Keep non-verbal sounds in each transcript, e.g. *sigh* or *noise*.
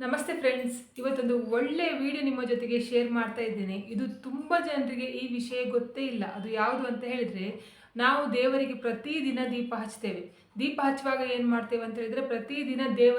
ನಮಸ್ತೆ ಫ್ರೆಂಡ್ಸ್, ಇವತ್ತೊಂದು ಒಳ್ಳೆಯ ವಿಡಿಯೋ ನಿಮ್ಮ ಜೊತೆಗೆ ಶೇರ್ ಮಾಡ್ತಾ ಇದ್ದೇನೆ. ಇದು ತುಂಬ ಜನರಿಗೆ ಈ ವಿಷಯ ಗೊತ್ತೇ ಇಲ್ಲ. ಅದು ಯಾವುದು ಅಂತ ಹೇಳಿದರೆ, ನಾವು ದೇವರಿಗೆ ಪ್ರತಿದಿನ ದೀಪ ಹಚ್ತೇವೆ ದೀಪ ಹಚ್ಚುವಾಗ ಏನು ಮಾಡ್ತೇವೆ ಅಂತ ಹೇಳಿದರೆ, ಪ್ರತಿದಿನ ದೇವ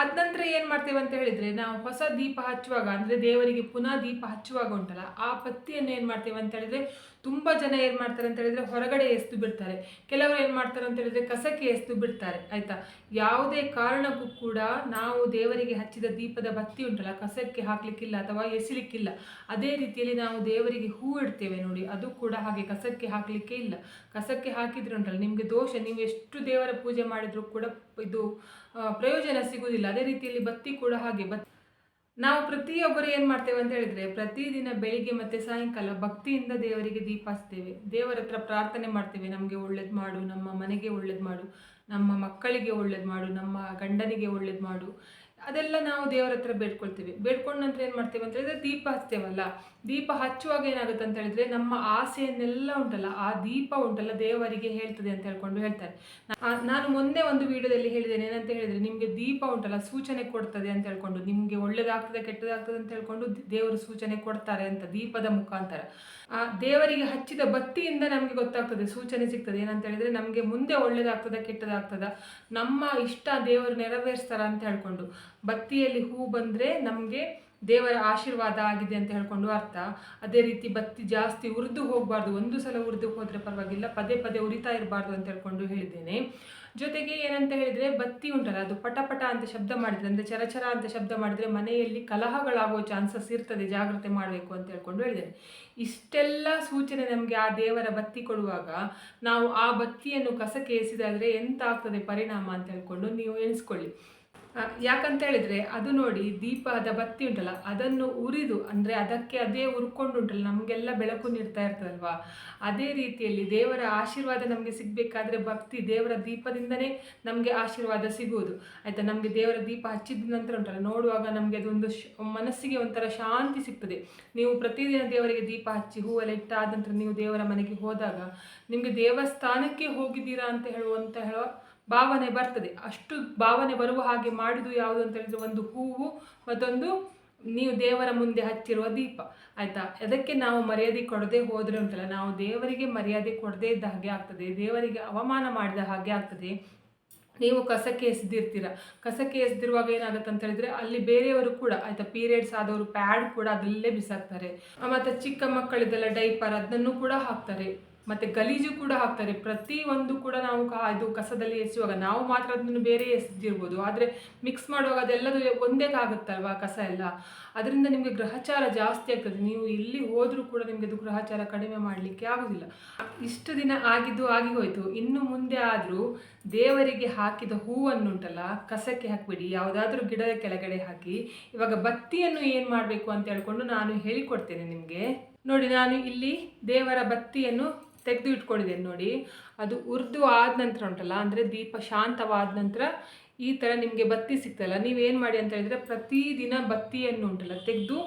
ಅದ ನಂತರ ಏನು ಮಾಡ್ತೇವೆ ಅಂತ ಹೇಳಿದರೆ ನಾವು ಹೊಸ ದೀಪ ಹಚ್ಚುವಾಗ, ಅಂದರೆ ದೇವರಿಗೆ ಪುನಃ ದೀಪ ಹಚ್ಚುವಾಗ ಉಂಟಲ್ಲ, ಆ ಪತ್ತಿಯನ್ನು ಏನು ಮಾಡ್ತೇವೆ ಅಂತ ಹೇಳಿದರೆ ತುಂಬ ಜನ ಏನು ಮಾಡ್ತಾರೆ ಅಂತ ಹೇಳಿದರೆ ಹೊರಗಡೆ ಎಸ್ದು ಬಿಡ್ತಾರೆ. ಕೆಲವರು ಏನು ಮಾಡ್ತಾರೆ ಅಂತ ಹೇಳಿದರೆ ಕಸಕ್ಕೆ ಎಸ್ದು ಬಿಡ್ತಾರೆ, ಆಯಿತಾ? ಯಾವುದೇ ಕಾರಣಕ್ಕೂ ಕೂಡ ನಾವು ದೇವರಿಗೆ ಹಚ್ಚಿದ ದೀಪದ ಬತ್ತಿ ಉಂಟಲ್ಲ, ಕಸಕ್ಕೆ ಹಾಕಲಿಕ್ಕಿಲ್ಲ ಅಥವಾ ಎಸಿಲಿಕ್ಕಿಲ್ಲ. ಅದೇ ರೀತಿಯಲ್ಲಿ ನಾವು ದೇವರಿಗೆ ಹೂ ಇಡ್ತೇವೆ ನೋಡಿ, ಅದು ಕೂಡ ಹಾಗೆ ಕಸಕ್ಕೆ ಹಾಕಲಿಕ್ಕೆ ಇಲ್ಲ. ಕಸಕ್ಕೆ ಹಾಕಿದ್ರೆ ಉಂಟಲ್ಲ, ನಿಮಗೆ ದೋಷ, ನೀವು ಎಷ್ಟು ದೇವರ ಪೂಜೆ ಮಾಡಿದರೂ ಕೂಡ ಇದು ಪ್ರಯೋಜನ ಸಿಗುವುದಿಲ್ಲ. ಅದೇ ರೀತಿಯಲ್ಲಿ ಬತ್ತಿ ಕೂಡ ಹಾಗೆ. ಬತ್, ನಾವು ಪ್ರತಿಯೊಬ್ಬರು ಏನು ಮಾಡ್ತೇವೆ ಅಂತ ಹೇಳಿದ್ರೆ, ಪ್ರತಿದಿನ ಬೆಳಿಗ್ಗೆ ಮತ್ತೆ ಸಾಯಂಕಾಲ ಭಕ್ತಿಯಿಂದ ದೇವರಿಗೆ ದೀಪ ಹಚ್ತೇವೆ ದೇವರ ಹತ್ರ ಪ್ರಾರ್ಥನೆ ಮಾಡ್ತೇವೆ. ನಮಗೆ ಒಳ್ಳೇದು ಮಾಡು, ನಮ್ಮ ಮನೆಗೆ ಒಳ್ಳೇದು ಮಾಡು, ನಮ್ಮ ಮಕ್ಕಳಿಗೆ ಒಳ್ಳೇದು ಮಾಡು, ನಮ್ಮ ಗಂಡನಿಗೆ ಒಳ್ಳೇದು ಮಾಡು. ಅದೆಲ್ಲ ನಾವು ದೇವರ ಹತ್ರ ಬೇಡ್ಕೊಳ್ತೀವಿ. ಬೇಡ್ಕೊಂಡ ನಂತರ ಏನು ಮಾಡ್ತೇವೆ ಅಂತ ಹೇಳಿದ್ರೆ ದೀಪ ಹಚ್ತೇವಲ್ಲ? ದೀಪ ಹಚ್ಚುವಾಗ ಏನಾಗುತ್ತೆ ಅಂತ ಹೇಳಿದ್ರೆ ನಮ್ಮ ಆಸೆಯನ್ನೆಲ್ಲ ಉಂಟಲ್ಲ, ಆ ದೀಪ ಉಂಟಲ್ಲ ದೇವರಿಗೆ ಹೇಳ್ತದೆ ಅಂತ ಹೇಳ್ಕೊಂಡು ಹೇಳ್ತಾರೆ. ನಾನು ಮೊನ್ನೆ ಒಂದು ವಿಡಿಯೋದಲ್ಲಿ ಹೇಳಿದ್ದೇನೆ, ಏನಂತ ಹೇಳಿದ್ರೆ ನಿಮಗೆ ದೀಪ ಉಂಟಲ್ಲ ಸೂಚನೆ ಕೊಡ್ತದೆ ಅಂತ ಹೇಳ್ಕೊಂಡು, ನಿಮಗೆ ಒಳ್ಳೇದಾಗ್ತದೆ, ಕೆಟ್ಟದಾಗ್ತದೆ ಅಂತ ಹೇಳ್ಕೊಂಡು ದೇವರು ಸೂಚನೆ ಕೊಡ್ತಾರೆ ಅಂತ, ದೀಪದ ಮುಖಾಂತರ. ಆ, ದೇವರಿಗೆ ಹಚ್ಚಿದ ಬತ್ತಿಯಿಂದ ನಮಗೆ ಗೊತ್ತಾಗ್ತದೆ, ಸೂಚನೆ ಸಿಗ್ತದೆ. ಏನಂತ ಹೇಳಿದ್ರೆ ನಮಗೆ ಮುಂದೆ ಒಳ್ಳೇದಾಗ್ತದ, ಕೆಟ್ಟದಾಗ್ತದ, ನಮ್ಮ ಇಷ್ಟ ದೇವರು ನೆರವೇರಿಸ್ತಾರ ಅಂತ ಹೇಳ್ಕೊಂಡು. ಬತ್ತಿಯಲ್ಲಿ ಹೂ ಬಂದರೆ ನಮಗೆ ದೇವರ ಆಶೀರ್ವಾದ ಆಗಿದೆ ಅಂತ ಹೇಳ್ಕೊಂಡು ಅರ್ಥ. ಅದೇ ರೀತಿ ಬತ್ತಿ ಜಾಸ್ತಿ ಉರಿದು ಹೋಗಬಾರ್ದು. ಒಂದು ಸಲ ಉರಿದು ಹೋದರೆ ಪರವಾಗಿಲ್ಲ. ಪದೇ ಪದೇ ಉರಿತಾ ಇರಬಾರ್ದು ಅಂತ ಹೇಳ್ಕೊಂಡು ಹೇಳಿದ್ದೇನೆ. ಜೊತೆಗೆ ಏನಂತ ಹೇಳಿದರೆ ಬತ್ತಿ ಉಂಟಲ್ಲ, ಅದು ಪಟಪಟ ಪಟ ಅಂತ ಶಬ್ದ ಮಾಡಿದರೆ, ಅಂದರೆ ಚರಚರ ಅಂತ ಶಬ್ದ ಮಾಡಿದರೆ ಮನೆಯಲ್ಲಿ ಕಲಹಗಳಾಗೋ ಚಾನ್ಸಸ್ ಇರ್ತದೆ, ಜಾಗ್ರತೆ ಮಾಡಬೇಕು ಅಂತ ಹೇಳ್ಕೊಂಡು ಹೇಳಿದ್ದೇನೆ. ಇಷ್ಟೆಲ್ಲ ಸೂಚನೆ ನಮಗೆ ಆ ದೇವರ ಬತ್ತಿ ಕೊಡುವಾಗ ನಾವು ಆ ಬತ್ತಿಯನ್ನು ಕಸಕ್ಕೆ ಎಸೆದಾದರೆ ಎಂತ ಆಗ್ತದೆ ಪರಿಣಾಮ ಅಂತ ಹೇಳ್ಕೊಂಡು ನೀವು ಎಣಿಸ್ಕೊಳ್ಳಿ. ಯಾಕಂತ ಹೇಳಿದ್ರೆ ಅದು ನೋಡಿ ದೀಪದ ಬತ್ತಿ ಉಂಟಲ್ಲ, ಅದನ್ನು ಉರಿದು, ಅಂದರೆ ಅದಕ್ಕೆ ಅದೇ ಉರ್ಕೊಂಡು ಉಂಟಲ್ಲ ನಮಗೆಲ್ಲ ಬೆಳಕು ನೀಡ್ತಾ ಇರ್ತದಲ್ವಾ? ಅದೇ ರೀತಿಯಲ್ಲಿ ದೇವರ ಆಶೀರ್ವಾದ ನಮಗೆ ಸಿಗಬೇಕಾದ್ರೆ ಭಕ್ತಿ ದೇವರ ದೀಪದಿಂದನೇ ನಮಗೆ ಆಶೀರ್ವಾದ ಸಿಗುವುದು. ಆಯಿತಾ, ನಮಗೆ ದೇವರ ದೀಪ ಹಚ್ಚಿದ ನಂತರ ಉಂಟಲ್ಲ, ನೋಡುವಾಗ ನಮಗೆ ಅದೊಂದು ಮನಸ್ಸಿಗೆ ಒಂಥರ ಶಾಂತಿ ಸಿಗ್ತದೆ. ನೀವು ಪ್ರತಿದಿನ ದೇವರಿಗೆ ದೀಪ ಹಚ್ಚಿ, ಹೂವೆಲ್ಲ ಇಟ್ಟಾದ ನಂತರ ನೀವು ದೇವರ ಮನೆಗೆ ಹೋದಾಗ, ನಿಮಗೆ ದೇವಸ್ಥಾನಕ್ಕೆ ಹೋಗಿದ್ದೀರಾ ಅಂತ ಹೇಳುವಂತ ಹೇಳುವ ಭಾವನೆ ಬರ್ತದೆ. ಅಷ್ಟು ಭಾವನೆ ಬರುವ ಹಾಗೆ ಮಾಡಿದ್ದು ಯಾವುದು ಅಂತ ಹೇಳಿದ್ರೆ ಒಂದು ಹೂವು ಮತ್ತೊಂದು ನೀವು ದೇವರ ಮುಂದೆ ಹಚ್ಚಿರುವ ದೀಪ. ಆಯಿತಾ? ಅದಕ್ಕೆ ನಾವು ಮರ್ಯಾದೆ ಕೊಡದೆ ಹೋದರೆ ಉಂಟಲ್ಲ, ನಾವು ದೇವರಿಗೆ ಮರ್ಯಾದೆ ಕೊಡದೇ ಇದ್ದ ಹಾಗೆ ಆಗ್ತದೆ, ದೇವರಿಗೆ ಅವಮಾನ ಮಾಡಿದ ಹಾಗೆ ಆಗ್ತದೆ. ನೀವು ಕಸಕ್ಕೆ ಎಸೆದಿರ್ತೀರ? ಕಸಕ್ಕೆ ಎಸೆದಿರುವಾಗ ಏನಾಗುತ್ತೆ ಅಂತ ಹೇಳಿದ್ರೆ ಅಲ್ಲಿ ಬೇರೆಯವರು ಕೂಡ, ಆಯ್ತಾ, ಪೀರಿಯಡ್ಸ್ ಆದವರು, ಪ್ಯಾಡ್ ಕೂಡ ಅದಲ್ಲೇ ಬಿಸಾಕ್ತಾರೆ. ಮತ್ತು ಚಿಕ್ಕ ಮಕ್ಕಳಿದೆಲ್ಲ ಡೈಪರ್, ಅದನ್ನು ಕೂಡ ಹಾಕ್ತಾರೆ. ಮತ್ತೆ ಗಲೀಜು ಕೂಡ ಹಾಕ್ತಾರೆ. ಪ್ರತಿ ಒಂದು ಕೂಡ ನಾವು ಇದು ಕಸದಲ್ಲಿ ಎಸೆಯುವಾಗ ನಾವು ಮಾತ್ರ ಅದನ್ನು ಬೇರೆ ಎಸೆದಿರ್ಬೋದು. ಆದರೆ ಮಿಕ್ಸ್ ಮಾಡುವಾಗ ಅದೆಲ್ಲದೂ ಒಂದೇ ಆಗುತ್ತಲ್ವಾ ಕಸ ಎಲ್ಲ? ಅದರಿಂದ ನಿಮಗೆ ಗ್ರಹಚಾರ ಜಾಸ್ತಿ ಆಗ್ತದೆ. ನೀವು ಎಲ್ಲಿ ಹೋದರೂ ಕೂಡ ನಿಮಗೆ ಅದು ಗ್ರಹಚಾರ ಕಡಿಮೆ ಮಾಡಲಿಕ್ಕೆ ಆಗೋದಿಲ್ಲ. ಇಷ್ಟು ದಿನ ಆಗಿದ್ದು ಆಗಿ ಹೋಯಿತು. ಇನ್ನು ಮುಂದೆ ಆದರೂ ದೇವರಿಗೆ ಹಾಕಿದ ಹೂವನ್ನುಂಟಲ್ಲ ಕಸಕ್ಕೆ ಹಾಕಿಬಿಡಿ. ಯಾವುದಾದ್ರೂ ಗಿಡದ ಕೆಳಗಡೆ ಹಾಕಿ. ಇವಾಗ ಬತ್ತಿಯನ್ನು ಏನು ಮಾಡಬೇಕು ಅಂತ ಹೇಳ್ಕೊಂಡು ನಾನು ಹೇಳಿಕೊಡ್ತೇನೆ ನಿಮಗೆ. ನೋಡಿ, ನಾನು ಇಲ್ಲಿ ದೇವರ ಬತ್ತಿಯನ್ನು ತೆಗೆದು ಇಟ್ಕೊಂಡಿದ್ದೇನೆ ನೋಡಿ. ಅದು ಉರ್ದು ಆದ ನಂತರ ಉಂಟಲ್ಲ, ಅಂದರೆ ದೀಪ ಶಾಂತವಾದ ನಂತರ ಈ ಥರ ನಿಮಗೆ ಬತ್ತಿ ಸಿಗ್ತಲ್ಲ ನೀವೇನು ಮಾಡಿ ಅಂತ ಹೇಳಿದರೆ ಪ್ರತಿದಿನ ಬತ್ತಿಯನ್ನು ಉಂಟಲ್ಲ ತೆಗೆದು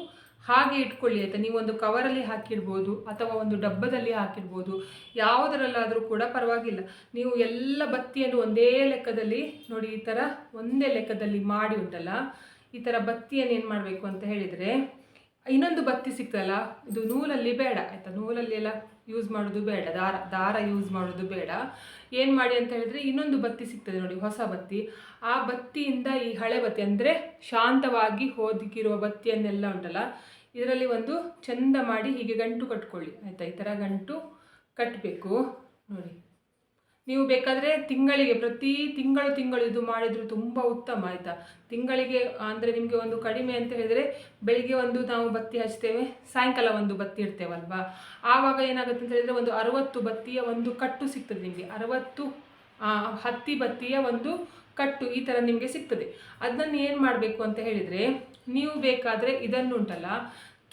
ಹಾಗೆ ಇಟ್ಕೊಳ್ಳಿ ಆಯಿತಾ? ನೀವು ಒಂದು ಕವರಲ್ಲಿ ಹಾಕಿರ್ಬೋದು ಅಥವಾ ಒಂದು ಡಬ್ಬದಲ್ಲಿ ಹಾಕಿರ್ಬೋದು ಯಾವುದರಲ್ಲಾದರೂ ಕೂಡ ಪರವಾಗಿಲ್ಲ. ನೀವು ಎಲ್ಲ ಬತ್ತಿಯನ್ನು ಒಂದೇ ಲೆಕ್ಕದಲ್ಲಿ ನೋಡಿ, ಈ ಥರ ಒಂದೇ ಲೆಕ್ಕದಲ್ಲಿ ಮಾಡಿ ಉಂಟಲ್ಲ, ಈ ಥರ ಬತ್ತಿಯನ್ನು ಏನು ಮಾಡಬೇಕು ಅಂತ ಹೇಳಿದರೆ, ಇನ್ನೊಂದು ಬತ್ತಿ ಸಿಗ್ತಲ್ಲ ಇದು ನೂಲಲ್ಲಿ ಬೇಡ, ಆಯಿತಾ? ನೂಲಲ್ಲಿ ಎಲ್ಲ ಯೂಸ್ ಮಾಡೋದು ಬೇಡ, ದಾರ ದಾರ ಯೂಸ್ ಮಾಡೋದು ಬೇಡ. ಏನು ಮಾಡಿ ಅಂತ ಹೇಳಿದ್ರೆ ಇನ್ನೊಂದು ಬತ್ತಿ ಸಿಗ್ತದೆ ನೋಡಿ, ಹೊಸ ಬತ್ತಿ. ಆ ಬತ್ತಿಯಿಂದ ಈ ಹಳೆ ಬತ್ತಿ ಅಂದರೆ ಶಾಂತವಾಗಿ ಹೋದಿಕ್ಕಿರುವ ಬತ್ತಿಯನ್ನೆಲ್ಲ ಉಂಟಲ್ಲ, ಇದರಲ್ಲಿ ಒಂದು ಚಂದ ಮಾಡಿ ಹೀಗೆ ಗಂಟು ಕಟ್ಕೊಳ್ಳಿ. ಆಯಿತಾ? ಈ ಥರ ಗಂಟು ಕಟ್ಟಬೇಕು ನೋಡಿ. ನೀವು ಬೇಕಾದರೆ ತಿಂಗಳಿಗೆ, ಪ್ರತಿ ತಿಂಗಳು ತಿಂಗಳು ಇದು ಮಾಡಿದರೂ ತುಂಬ ಉತ್ತಮ ಆಯಿತಾ? ತಿಂಗಳಿಗೆ, ಅಂದರೆ ನಿಮಗೆ ಒಂದು ಕಡಿಮೆ ಅಂತ ಹೇಳಿದರೆ ಬೆಳಿಗ್ಗೆ ಒಂದು ನಾವು ಬತ್ತಿ ಹಚ್ತೇವೆ, ಸಾಯಂಕಾಲ ಒಂದು ಬತ್ತಿ ಇಡ್ತೇವಲ್ವಾ? ಆವಾಗ ಏನಾಗುತ್ತೆ ಅಂತ ಹೇಳಿದರೆ ಒಂದು ಅರವತ್ತು ಬತ್ತಿಯ ಒಂದು ಕಟ್ಟು ಸಿಗ್ತದೆ ನಿಮಗೆ. ಅರವತ್ತು ಹತ್ತಿ ಬತ್ತಿಯ ಒಂದು ಕಟ್ಟು ಈ ಥರ ನಿಮಗೆ ಸಿಗ್ತದೆ. ಅದನ್ನು ಏನು ಮಾಡಬೇಕು ಅಂತ ಹೇಳಿದರೆ, ನೀವು ಬೇಕಾದರೆ ಇದನ್ನು ಉಂಟಲ್ಲ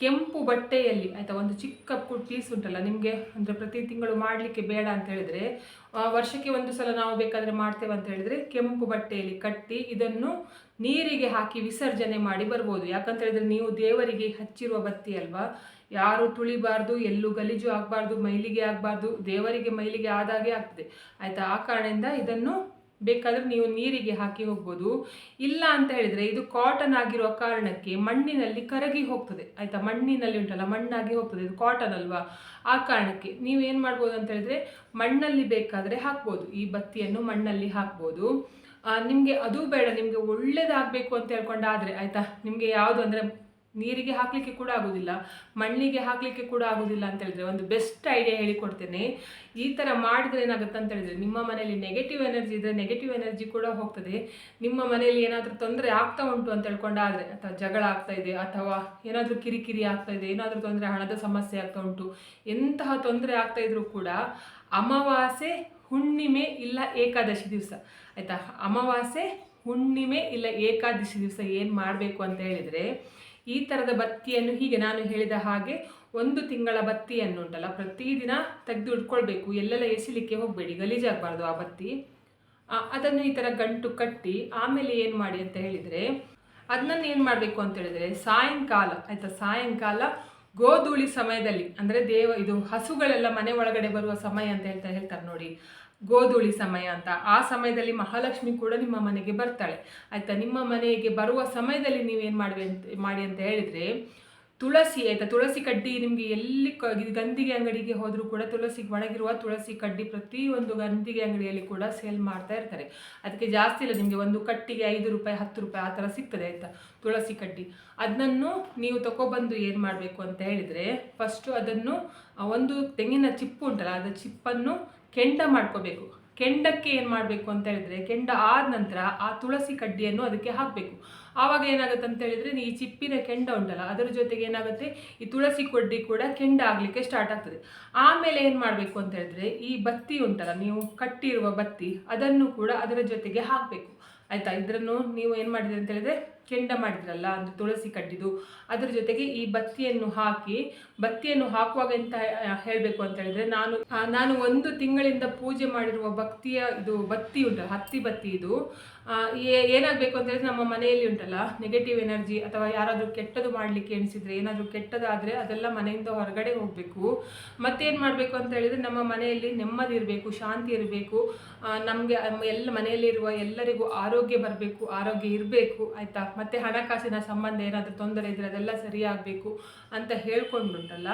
ಕೆಂಪು ಬಟ್ಟೆಯಲ್ಲಿ, ಆಯಿತಾ, ಒಂದು ಚಿಕ್ಕ ಪೀಸ್ ಉಂಟಲ್ಲ, ನಿಮಗೆ ಅಂದರೆ ಪ್ರತಿ ತಿಂಗಳು ಮಾಡಲಿಕ್ಕೆ ಬೇಡ ಅಂತ ಹೇಳಿದರೆ ವರ್ಷಕ್ಕೆ ಒಂದು ಸಲ ನಾವು ಬೇಕಾದರೆ ಮಾಡ್ತೇವೆ ಅಂತ ಹೇಳಿದರೆ ಕೆಂಪು ಬಟ್ಟೆಯಲ್ಲಿ ಕಟ್ಟಿ ಇದನ್ನು ನೀರಿಗೆ ಹಾಕಿ ವಿಸರ್ಜನೆ ಮಾಡಿ ಬರ್ಬೋದು. ಯಾಕಂತ ಹೇಳಿದರೆ ನೀವು ದೇವರಿಗೆ ಹಚ್ಚಿರುವ ಬತ್ತಿ ಅಲ್ವಾ? ಯಾರು ತುಳಿಬಾರ್ದು, ಎಲ್ಲೂ ಗಲೀಜು ಆಗಬಾರ್ದು, ಮೈಲಿಗೆ ಆಗಬಾರ್ದು, ದೇವರಿಗೆ ಮೈಲಿಗೆ ಆದಾಗೆ ಆಗ್ತದೆ. ಆಯಿತಾ, ಆ ಕಾರಣದಿಂದ ಇದನ್ನು ಬೇಕಾದ್ರೆ ನೀವು ನೀರಿಗೆ ಹಾಕಿ ಹೋಗ್ಬೋದು. ಇಲ್ಲ ಅಂತ ಹೇಳಿದ್ರೆ ಇದು ಕಾಟನ್ ಆಗಿರುವ ಕಾರಣಕ್ಕೆ ಮಣ್ಣಿನಲ್ಲಿ ಕರಗಿ ಹೋಗ್ತದೆ. ಆಯಿತಾ? ಮಣ್ಣಿನಲ್ಲಿ ಉಂಟಲ್ಲ, ಮಣ್ಣಾಗಿ ಹೋಗ್ತದೆ. ಇದು ಕಾಟನ್ ಅಲ್ವಾ? ಆ ಕಾರಣಕ್ಕೆ ನೀವು ಏನು ಮಾಡ್ಬೋದು ಅಂತ ಹೇಳಿದ್ರೆ ಮಣ್ಣಲ್ಲಿ ಬೇಕಾದರೆ ಹಾಕ್ಬೋದು. ಈ ಬತ್ತಿಯನ್ನು ಮಣ್ಣಲ್ಲಿ ಹಾಕ್ಬೋದು. ನಿಮಗೆ ಅದು ಬೇಡ. ನಿಮಗೆ ಒಳ್ಳೇದಾಗಬೇಕು ಅಂತ ಹೇಳ್ಕೊಂಡಾದರೆ, ಆಯಿತಾ? ನಿಮಗೆ ಯಾವುದು ಅಂದರೆ ನೀರಿಗೆ ಹಾಕಲಿಕ್ಕೆ ಕೂಡ ಆಗೋದಿಲ್ಲ, ಮಣ್ಣಿಗೆ ಹಾಕಲಿಕ್ಕೆ ಕೂಡ ಆಗೋದಿಲ್ಲ ಅಂತ ಹೇಳಿದ್ರೆ ಒಂದು ಬೆಸ್ಟ್ ಐಡಿಯಾ ಹೇಳಿಕೊಡ್ತೇನೆ. ಈ ಥರ ಮಾಡಿದ್ರೆ ಏನಾಗುತ್ತೆ ಅಂತ ಹೇಳಿದ್ರೆ ನಿಮ್ಮ ಮನೆಯಲ್ಲಿ ನೆಗೆಟಿವ್ ಎನರ್ಜಿ ಇದ್ದರೆ ನೆಗೆಟಿವ್ ಎನರ್ಜಿ ಕೂಡ ಹೋಗ್ತದೆ. ನಿಮ್ಮ ಮನೆಯಲ್ಲಿ ಏನಾದರೂ ತೊಂದರೆ ಆಗ್ತಾ ಉಂಟು ಅಂತ ಹೇಳ್ಕೊಂಡಾದರೆ ಅಥವಾ ಜಗಳ ಆಗ್ತಾ ಇದೆ, ಅಥವಾ ಏನಾದರೂ ಕಿರಿಕಿರಿ ಆಗ್ತಾ ಇದೆ, ಏನಾದರೂ ತೊಂದರೆ, ಹಣದ ಸಮಸ್ಯೆ ಆಗ್ತಾ ಉಂಟು, ಎಂತಹ ತೊಂದರೆ ಆಗ್ತಾ ಇದ್ರೂ ಕೂಡ ಅಮಾವಾಸೆ ಹುಣ್ಣಿಮೆ ಇಲ್ಲ ಏಕಾದಶಿ ದಿವಸ. ಆಯಿತಾ? ಅಮಾವಾಸೆ ಹುಣ್ಣಿಮೆ ಇಲ್ಲ ಏಕಾದಶಿ ದಿವಸ ಏನು ಮಾಡಬೇಕು ಅಂತ ಹೇಳಿದರೆ ಈ ಥರದ ಬತ್ತಿಯನ್ನು ಹೀಗೆ ನಾನು ಹೇಳಿದ ಹಾಗೆ ಒಂದು ತಿಂಗಳ ಬತ್ತಿಯನ್ನು ಉಂಟಲ್ಲ ಪ್ರತಿದಿನ ತೆಗೆದು ಇಟ್ಕೊಳ್ಬೇಕು ಎಲ್ಲೆಲ್ಲ ಎಸಿಲಿಕ್ಕೆ ಹೋಗಬೇಡಿ, ಗಲೀಜಾಗಬಾರ್ದು ಆ ಬತ್ತಿ. ಅದನ್ನು ಈ ಥರ ಗಂಟು ಕಟ್ಟಿ ಆಮೇಲೆ ಏನು ಮಾಡಿ ಅಂತ ಹೇಳಿದರೆ ಅದನ್ನ ಏನು ಮಾಡಬೇಕು ಅಂತ ಹೇಳಿದರೆ, ಸಾಯಂಕಾಲ, ಆಯಿತಾ, ಸಾಯಂಕಾಲ ಗೋಧೂಳಿ ಸಮಯದಲ್ಲಿ, ಅಂದರೆ ದೇವ, ಇದು ಹಸುಗಳೆಲ್ಲ ಮನೆ ಒಳಗಡೆ ಬರುವ ಸಮಯ ಅಂತ ಹೇಳ್ತಾ ಹೇಳ್ತಾರೆ ನೋಡಿ. ಗೋಧೂಳಿ ಸಮಯ ಅಂತ. ಆ ಸಮಯದಲ್ಲಿ ಮಹಾಲಕ್ಷ್ಮಿ ಕೂಡ ನಿಮ್ಮ ಮನೆಗೆ ಬರ್ತಾಳೆ. ಆಯಿತಾ? ನಿಮ್ಮ ಮನೆಗೆ ಬರುವ ಸಮಯದಲ್ಲಿ ನೀವೇನು ಮಾಡಿ ಅಂತ ಮಾಡಿ ಅಂತ ಹೇಳಿದರೆ, ತುಳಸಿ, ಆಯಿತಾ? ತುಳಸಿ ಕಡ್ಡಿ ನಿಮಗೆ ಎಲ್ಲಿ ಗಂಧಿಗೆ ಅಂಗಡಿಗೆ ಹೋದರೂ ಕೂಡ ತುಳಸಿ ಒಣಗಿರುವ ತುಳಸಿ ಕಡ್ಡಿ ಪ್ರತಿಯೊಂದು ಗಂದಿಗೆ ಅಂಗಡಿಯಲ್ಲಿ ಕೂಡ ಸೇಲ್ ಮಾಡ್ತಾ ಇರ್ತಾರೆ. ಅದಕ್ಕೆ ಜಾಸ್ತಿ ಇಲ್ಲ, ನಿಮಗೆ ಒಂದು ಕಟ್ಟಿಗೆ ಐದು ರೂಪಾಯಿ, ಹತ್ತು ರೂಪಾಯಿ ಆ ಥರ ಸಿಗ್ತದೆ, ಆಯಿತಾ? ತುಳಸಿ ಕಡ್ಡಿ. ಅದನ್ನು ನೀವು ತಗೊಬಂದು ಏನು ಮಾಡಬೇಕು ಅಂತ ಹೇಳಿದರೆ, ಫಸ್ಟು ಅದನ್ನು ಒಂದು ತೆಂಗಿನ ಚಿಪ್ಪು ಉಂಟಲ್ಲ ಅದರ ಚಿಪ್ಪನ್ನು ಕೆಂಡ ಮಾಡ್ಕೋಬೇಕು. ಕೆಂಡಕ್ಕೆ ಏನು ಮಾಡಬೇಕು ಅಂತ ಹೇಳಿದ್ರೆ, ಕೆಂಡ ಆದ ನಂತರ ಆ ತುಳಸಿ ಕಡ್ಡಿಯನ್ನು ಅದಕ್ಕೆ ಹಾಕಬೇಕು. ಆವಾಗ ಏನಾಗುತ್ತೆ ಅಂತ ಹೇಳಿದ್ರೆ, ಈ ಚಿಪ್ಪಿನ ಕೆಂಡ ಉಂಟಲ್ಲ, ಅದರ ಜೊತೆಗೆ ಏನಾಗುತ್ತೆ? ಈ ತುಳಸಿ ಕಡ್ಡಿ ಕೂಡ ಕೆಂಡ ಆಗಲಿಕ್ಕೆ ಸ್ಟಾರ್ಟ್ ಆಗ್ತದೆ. ಆಮೇಲೆ ಏನು ಮಾಡಬೇಕು ಅಂತ ಹೇಳಿದ್ರೆ, ಈ ಬತ್ತಿ ಉಂಟಲ್ಲ, ನೀವು ಕಟ್ಟಿರುವ ಬತ್ತಿ, ಅದನ್ನು ಕೂಡ ಅದರ ಜೊತೆಗೆ ಹಾಕಬೇಕು. ಆಯಿತಾ? ಇದನ್ನು ನೀವು ಏನು ಮಾಡಿದ್ರಿ ಅಂತ ಹೇಳಿದ್ರೆ ಕೆಂಡ ಮಾಡಿದ್ರಲ್ಲ ಅಂದರೆ ತುಳಸಿ ಕಡ್ಡಿದು ಅದ್ರ ಜೊತೆಗೆ ಈ ಬತ್ತಿಯನ್ನು ಹಾಕಿ, ಬತ್ತಿಯನ್ನು ಹಾಕುವಾಗ ಎಂತ ಹೇಳಬೇಕು ಅಂತ ಹೇಳಿದ್ರೆ ನಾನು ನಾನು ಒಂದು ತಿಂಗಳಿಂದ ಪೂಜೆ ಮಾಡಿರುವ ಭಕ್ತಿಯ ಇದು ಬತ್ತಿ ಉಂಟು, ಹತ್ತಿ ಬತ್ತಿ ಇದು. ಏನಾಗಬೇಕು ಅಂತ ಹೇಳಿದ್ರೆ ನಮ್ಮ ಮನೆಯಲ್ಲಿ ಉಂಟಲ್ಲ ನೆಗೆಟಿವ್ ಎನರ್ಜಿ ಅಥವಾ ಯಾರಾದರೂ ಕೆಟ್ಟದು ಮಾಡಲಿಕ್ಕೆ ಎಣಿಸಿದ್ರೆ, ಏನಾದರೂ ಕೆಟ್ಟದಾದರೆ ಅದೆಲ್ಲ ಮನೆಯಿಂದ ಹೊರಗಡೆ ಹೋಗಬೇಕು. ಮತ್ತೇನು ಮಾಡಬೇಕು ಅಂತ ಹೇಳಿದ್ರೆ ನಮ್ಮ ಮನೆಯಲ್ಲಿ ನೆಮ್ಮದಿ ಇರಬೇಕು, ಶಾಂತಿ ಇರಬೇಕು. ನಮಗೆ ಎಲ್ಲ ಮನೆಯಲ್ಲಿರುವ ಎಲ್ಲರಿಗೂ ಆರೋಗ್ಯ ಬರಬೇಕು, ಆರೋಗ್ಯ ಇರಬೇಕು, ಆಯಿತಾ? ಮತ್ತು ಹಣಕಾಸಿನ ಸಂಬಂಧ ಏನಾದರೂ ತೊಂದರೆ ಇದ್ದರೆ ಅದೆಲ್ಲ ಸರಿಯಾಗಬೇಕು ಅಂತ ಹೇಳ್ಕೊಂಡುಂಟಲ್ಲ?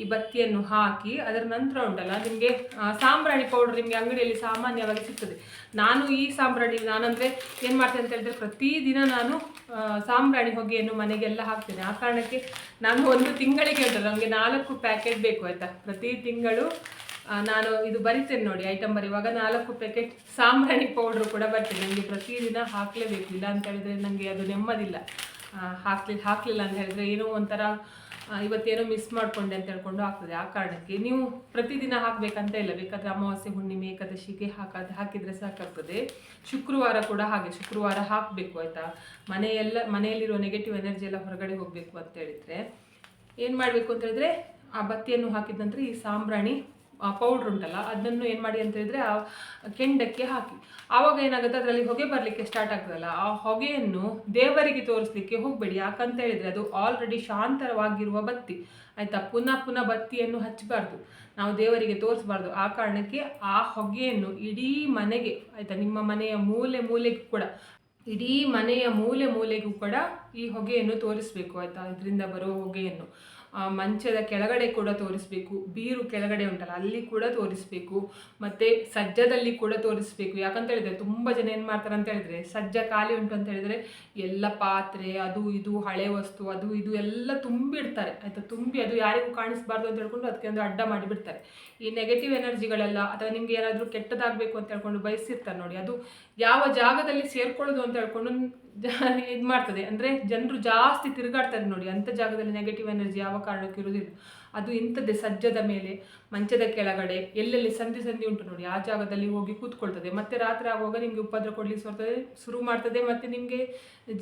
ಈ ಬತ್ತಿಯನ್ನು ಹಾಕಿ ಅದರ ನಂತರ ಉಂಟಲ್ಲ, ನಿಮಗೆ ಸಾಂಬ್ರಾಣಿ ಪೌಡರ್ ನಿಮಗೆ ಅಂಗಡಿಯಲ್ಲಿ ಸಾಮಾನ್ಯವಾಗಿ ಸಿಗ್ತದೆ. ನಾನು ಈ ಸಾಂಬ್ರಾಣಿ, ನಾನಂದರೆ ಏನು ಮಾಡ್ತೇನೆ ಅಂತ ಹೇಳಿದ್ರೆ ಪ್ರತಿದಿನ ನಾನು ಸಾಂಬ್ರಾಣಿ ಹೊಗೆಯನ್ನು ಮನೆಗೆಲ್ಲ ಹಾಕ್ತೇನೆ. ಆ ಕಾರಣಕ್ಕೆ ನಾನು ಒಂದು ತಿಂಗಳಿಗೆ ಉಂಟಲ್ಲ ನನಗೆ ನಾಲ್ಕು ಪ್ಯಾಕೆಟ್ ಬೇಕು ಆಯಿತಾ? ಪ್ರತಿ ತಿಂಗಳು ನಾನು ಇದು ಬರಿತೇನೆ ನೋಡಿ ಐಟಮ್ ಬರೆಯುವಾಗ ನಾಲ್ಕು ಪ್ಯಾಕೆಟ್ ಸಾಂಬ್ರಾಣಿ ಪೌಡ್ರು ಕೂಡ ಬರ್ತೇನೆ ನನಗೆ ಪ್ರತಿದಿನ ಹಾಕಲೇಬೇಕು. ಇಲ್ಲ ಅಂತ ಹೇಳಿದ್ರೆ ನನಗೆ ಅದು ನೆಮ್ಮದಿಲ್ಲ. ಹಾಕ್ಲಿ, ಹಾಕಲಿಲ್ಲ ಅಂತ ಹೇಳಿದ್ರೆ ಏನೋ ಒಂಥರ ಇವತ್ತೇನೋ ಮಿಸ್ ಮಾಡಿಕೊಂಡೆ ಅಂತ ಹೇಳ್ಕೊಂಡು ಆಗ್ತದೆ. ಆ ಕಾರಣಕ್ಕೆ ನೀವು ಪ್ರತಿದಿನ ಹಾಕಬೇಕಂತ ಇಲ್ಲ. ಬೇಕಾದರೆ ಅಮಾವಾಸ್ಯೆ, ಹುಣ್ಣಿಮೆ, ಏಕಾದಶಿಗೆ ಹಾಕಾದ, ಹಾಕಿದರೆ ಸಾಕಾಗ್ತದೆ. ಶುಕ್ರವಾರ ಕೂಡ ಹಾಗೆ. ಶುಕ್ರವಾರ ಹಾಕಬೇಕು, ಆಯಿತಾ? ಮನೆಯೆಲ್ಲ, ಮನೆಯಲ್ಲಿರೋ ನೆಗೆಟಿವ್ ಎನರ್ಜಿ ಎಲ್ಲ ಹೊರಗಡೆ ಹೋಗಬೇಕು ಅಂತ ಹೇಳಿದರೆ, ಏನು ಮಾಡಬೇಕು ಅಂತ ಹೇಳಿದ್ರೆ, ಆ ಬತ್ತಿಯನ್ನು ಹಾಕಿದ ನಂತರ ಈ ಸಾಂಬ್ರಾಣಿ ಪೌಡ್ರ್ ಉಂಟಲ್ಲ, ಅದನ್ನು ಏನು ಮಾಡಿ ಅಂತ ಹೇಳಿದ್ರೆ ಆ ಕೆಂಡಕ್ಕೆ ಹಾಕಿ. ಆವಾಗ ಏನಾಗುತ್ತೆ, ಅದರಲ್ಲಿ ಹೊಗೆ ಬರಲಿಕ್ಕೆ ಸ್ಟಾರ್ಟ್ ಆಗ್ತದಲ್ಲ, ಆ ಹೊಗೆಯನ್ನು ದೇವರಿಗೆ ತೋರಿಸ್ಲಿಕ್ಕೆ ಹೋಗಬೇಡಿ. ಯಾಕಂತ ಹೇಳಿದರೆ ಅದು ಆಲ್ರೆಡಿ ಶಾಂತರವಾಗಿರುವ ಬತ್ತಿ. ಆಯಿತಾ? ಪುನಃ ಪುನಃ ಬತ್ತಿಯನ್ನು ಹಚ್ಚಬಾರ್ದು. ನಾವು ದೇವರಿಗೆ ತೋರಿಸಬಾರ್ದು. ಆ ಕಾರಣಕ್ಕೆ ಆ ಹೊಗೆಯನ್ನು ಇಡೀ ಮನೆಗೆ, ಆಯಿತಾ? ನಿಮ್ಮ ಮನೆಯ ಮೂಲೆ ಮೂಲೆಗೂ ಕೂಡ, ಇಡೀ ಮನೆಯ ಮೂಲೆ ಮೂಲೆಗೂ ಕೂಡ ಈ ಹೊಗೆಯನ್ನು ತೋರಿಸ್ಬೇಕು, ಆಯಿತಾ? ಇದರಿಂದ ಬರೋ ಹೊಗೆಯನ್ನು. ಮಂಚದ ಕೆಳಗಡೆ ಕೂಡ ತೋರಿಸ್ಬೇಕು. ಬೀರು ಕೆಳಗಡೆ ಉಂಟಲ್ಲ, ಅಲ್ಲಿ ಕೂಡ ತೋರಿಸ್ಬೇಕು. ಮತ್ತು ಸಜ್ಜದಲ್ಲಿ ಕೂಡ ತೋರಿಸ್ಬೇಕು. ಯಾಕಂತ ಹೇಳಿದ್ರೆ ತುಂಬ ಜನ ಏನು ಮಾಡ್ತಾರೆ ಅಂತ ಹೇಳಿದ್ರೆ, ಸಜ್ಜ ಖಾಲಿ ಉಂಟು ಅಂತ ಹೇಳಿದ್ರೆ ಎಲ್ಲ ಪಾತ್ರೆ, ಅದು ಇದು, ಹಳೆ ವಸ್ತು, ಅದು ಇದು ಎಲ್ಲ ತುಂಬಿಡ್ತಾರೆ ಆಯಿತಾ? ತುಂಬಿ ಅದು ಯಾರಿಗೂ ಕಾಣಿಸ್ಬಾರ್ದು ಅಂತ ಹೇಳ್ಕೊಂಡು ಅದಕ್ಕೆ ಒಂದು ಅಡ್ಡ ಮಾಡಿಬಿಡ್ತಾರೆ ಈ ನೆಗೆಟಿವ್ ಎನರ್ಜಿಗಳೆಲ್ಲ ಅಥವಾ ನಿಮ್ಗೆ ಏನಾದರೂ ಕೆಟ್ಟದಾಗಬೇಕು ಅಂತ ಹೇಳ್ಕೊಂಡು ಬಯಸಿರ್ತಾರೆ ನೋಡಿ. ಅದು ಯಾವ ಜಾಗದಲ್ಲಿ ಸೇರ್ಕೊಳ್ಳೋದು ಅಂತ ಹೇಳ್ಕೊಂಡು *laughs* ಇದು ಮಾಡ್ತದೆ. ಅಂದರೆ ಜನರು ಜಾಸ್ತಿ ತಿರುಗಾಡ್ತಾರೆ ನೋಡಿ ಅಂಥ ಜಾಗದಲ್ಲಿ ನೆಗೆಟಿವ್ ಎನರ್ಜಿ ಯಾವ ಕಾರಣಕ್ಕೂ ಇರುವುದಿಲ್ಲ ಅದು ಇಂಥದ್ದೇ ಸಜ್ಜದ ಮೇಲೆ, ಮಂಚದ ಕೆಳಗಡೆ, ಎಲ್ಲೆಲ್ಲಿ ಸಂಧಿ ಸಂಧಿ ಉಂಟು ನೋಡಿ, ಆ ಜಾಗದಲ್ಲಿ ಹೋಗಿ ಕೂತ್ಕೊಳ್ತದೆ. ಮತ್ತೆ ರಾತ್ರಿ ಆಗುವಾಗ ನಿಮಗೆ ಉಪದ್ರ ಕೊಡ್ಲಿಕ್ಕೆ ಬರ್ತದೆ ಶುರು ಮಾಡ್ತದೆ, ಮತ್ತು ನಿಮಗೆ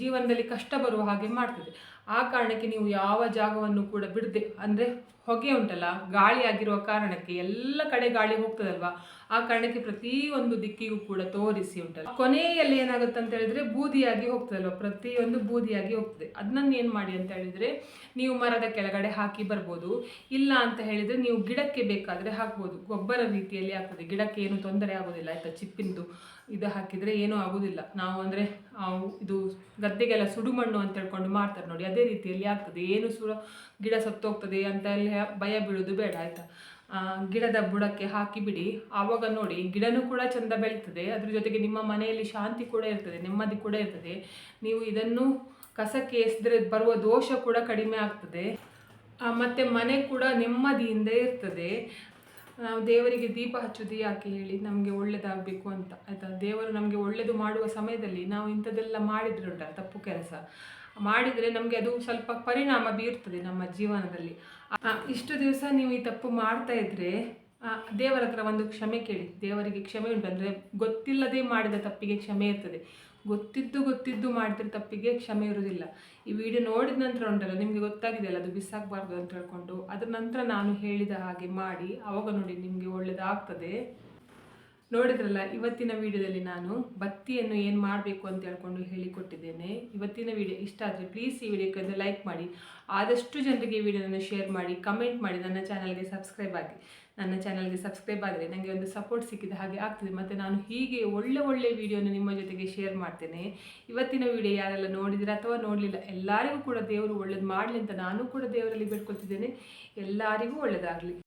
ಜೀವನದಲ್ಲಿ ಕಷ್ಟ ಬರುವ ಹಾಗೆ ಮಾಡ್ತದೆ. ಆ ಕಾರಣಕ್ಕೆ ನೀವು ಯಾವ ಜಾಗವನ್ನು ಕೂಡ ಬಿಡದೆ, ಅಂದರೆ ಹೊಗೆ ಉಂಟಲ್ಲ ಗಾಳಿ ಆಗಿರುವ ಕಾರಣಕ್ಕೆ ಎಲ್ಲ ಕಡೆ ಗಾಳಿ ಹೋಗ್ತದಲ್ವಾ? ಆ ಕಾರಣಕ್ಕೆ ಪ್ರತಿಯೊಂದು ದಿಕ್ಕಿಗೂ ಕೂಡ ತೋರಿಸಿ ಉಂಟಲ್ಲ. ಕೊನೆಯಲ್ಲಿ ಏನಾಗುತ್ತೆ ಅಂತ ಹೇಳಿದ್ರೆ ಬೂದಿಯಾಗಿ ಹೋಗ್ತದಲ್ವ? ಪ್ರತಿಯೊಂದು ಬೂದಿಯಾಗಿ ಹೋಗ್ತದೆ. ಅದನ್ನ ಏನು ಮಾಡಿ ಅಂತ ಹೇಳಿದ್ರೆ, ನೀವು ಮರದ ಕೆಳಗಡೆ ಹಾಕಿ ಬರ್ಬೋದು. ಇಲ್ಲ ಅಂತ ಹೇಳಿದರೆ ನೀವು ಗಿಡಕ್ಕೆ ಬೇಕಾದರೆ ಹಾಕ್ಬೋದು. ಗೊಬ್ಬರ ರೀತಿಯಲ್ಲಿ ಆಗ್ತದೆ ಗಿಡಕ್ಕೆ ಏನು ತೊಂದರೆ ಆಗೋದಿಲ್ಲ. ಆಯಿತಾ? ಚಿಪ್ಪಿಂದು ಇದು ಹಾಕಿದರೆ ಏನೂ ಆಗೋದಿಲ್ಲ. ನಾವು ಅಂದರೆ ಇದು ಗದ್ದೆಗೆಲ್ಲ ಸುಡುಮಣ್ಣು ಅಂತ ಹೇಳ್ಕೊಂಡು ಮಾಡ್ತಾರೆ ನೋಡಿ. ಅದೇ ರೀತಿಯಲ್ಲಿ ಆಗ್ತದೆ. ಏನು ಸುಡ, ಗಿಡ ಸತ್ತೋಗ್ತದೆ ಅಂತ ಎಲ್ಲ ಭಯ ಬೀಳೋದು ಬೇಡ. ಆಯಿತಾ? ಗಿಡದ ಬುಡಕ್ಕೆ ಹಾಕಿ ಬಿಡಿ ಆವಾಗ ನೋಡಿ, ಗಿಡನೂ ಕೂಡ ಚಂದ ಬೆಳೀತದೆ. ಅದ್ರ ಜೊತೆಗೆ ನಿಮ್ಮ ಮನೆಯಲ್ಲಿ ಶಾಂತಿ ಕೂಡ ಇರ್ತದೆ. ನೆಮ್ಮದಿ ಕೂಡ ಇರ್ತದೆ. ನೀವು ಇದನ್ನು ಕಸಕ್ಕೆ ಎಸೆದ್ರೆ ಬರುವ ದೋಷ ಕೂಡ ಕಡಿಮೆ ಆಗ್ತದೆ. ಮತ್ತೆ ಮನೆ ಕೂಡ ನೆಮ್ಮದಿಯಿಂದ ಇರ್ತದೆ. ನಾವು ದೇವರಿಗೆ ದೀಪ ಹಚ್ಚೋದು ಯಾಕೆ ಹೇಳಿ ನಮಗೆ ಒಳ್ಳೆಯದಾಗಬೇಕು ಅಂತ. ಆಯಿತಾ? ದೇವರು ನಮಗೆ ಒಳ್ಳೇದು ಮಾಡುವ ಸಮಯದಲ್ಲಿ ನಾವು ಇಂಥದ್ದೆಲ್ಲ ಮಾಡಿದ್ರೆ ಉಂಟಲ್ಲ, ತಪ್ಪು ಕೆಲಸ. ಮಾಡಿದರೆ ನಮಗೆ ಅದು ಸ್ವಲ್ಪ ಪರಿಣಾಮ ಬೀರ್ತದೆ ನಮ್ಮ ಜೀವನದಲ್ಲಿ. ಇಷ್ಟು ದಿವಸ ನೀವು ಈ ತಪ್ಪು ಮಾಡ್ತಾ ಇದ್ರೆ ದೇವರ ಹತ್ರ ಒಂದು ಕ್ಷಮೆ ಕೇಳಿ. ದೇವರಿಗೆ ಕ್ಷಮೆ ಉಂಟು ಅಂದರೆ ಗೊತ್ತಿಲ್ಲದೆ ಮಾಡಿದ ತಪ್ಪಿಗೆ ಕ್ಷಮೆ ಇರ್ತದೆ. ಗೊತ್ತಿದ್ದು ಗೊತ್ತಿದ್ದು ಮಾಡಿದ್ರೆ ತಪ್ಪಿಗೆ ಕ್ಷಮೆ ಇರುವುದಿಲ್ಲ. ಈ ವಿಡಿಯೋ ನೋಡಿದ ನಂತರ ಉಂಟಲ್ಲ, ನಿಮಗೆ ಗೊತ್ತಾಗಿದೆಯಲ್ಲ ಅದು ಬಿಸಾಕಬಾರ್ದು ಅಂತ ಹೇಳ್ಕೊಂಡು. ಅದರ ನಂತರ ನಾನು ಹೇಳಿದ ಹಾಗೆ ಮಾಡಿ, ಅವಾಗ ನೋಡಿ ನಿಮಗೆ ಒಳ್ಳೆಯದಾಗ್ತದೆ ನೋಡಿದ್ರಲ್ಲ, ಇವತ್ತಿನ ವಿಡಿಯೋದಲ್ಲಿ ನಾನು ಬತ್ತಿಯನ್ನು ಏನು ಮಾಡಬೇಕು ಅಂತ ಹೇಳ್ಕೊಂಡು ಹೇಳಿಕೊಟ್ಟಿದ್ದೇನೆ. ಇವತ್ತಿನ ವಿಡಿಯೋ ಇಷ್ಟ ಆದರೆ ಪ್ಲೀಸ್ ಈ ಒಂದು ಲೈಕ್ ಮಾಡಿ. ಆದಷ್ಟು ಜನರಿಗೆ ಈ ವಿಡಿಯೋನ ಶೇರ್ ಮಾಡಿ ಕಮೆಂಟ್ ಮಾಡಿ, ನನ್ನ ಚಾನಲ್ಗೆ ಸಬ್ಸ್ಕ್ರೈಬ್ ಆಗಿ. ನನ್ನ ಚಾನಲ್ಗೆ ಸಬ್ಸ್ಕ್ರೈಬ್ ಆದರೆ ನನಗೆ ಒಂದು ಸಪೋರ್ಟ್ ಸಿಕ್ಕಿದ ಹಾಗೆ ಆಗ್ತದೆ. ಮತ್ತು ನಾನು ಹೀಗೆ ಒಳ್ಳೆ ಒಳ್ಳೆ ವಿಡಿಯೋನ ನಿಮ್ಮ ಜೊತೆಗೆ ಶೇರ್ ಮಾಡ್ತೇನೆ. ಇವತ್ತಿನ ವಿಡಿಯೋ ಯಾರೆಲ್ಲ ನೋಡಿದಿರ ಅಥವಾ ನೋಡಲಿಲ್ಲ, ಎಲ್ಲರಿಗೂ ಕೂಡ ದೇವರು ಒಳ್ಳೇದು ಮಾಡಲಿ ಅಂತ ನಾನು ಕೂಡ ದೇವರಲ್ಲಿ ಬೇಡ್ಕೊಳ್ತಿದ್ದೇನೆ. ಎಲ್ಲರಿಗೂ ಒಳ್ಳೆಯದಾಗಲಿ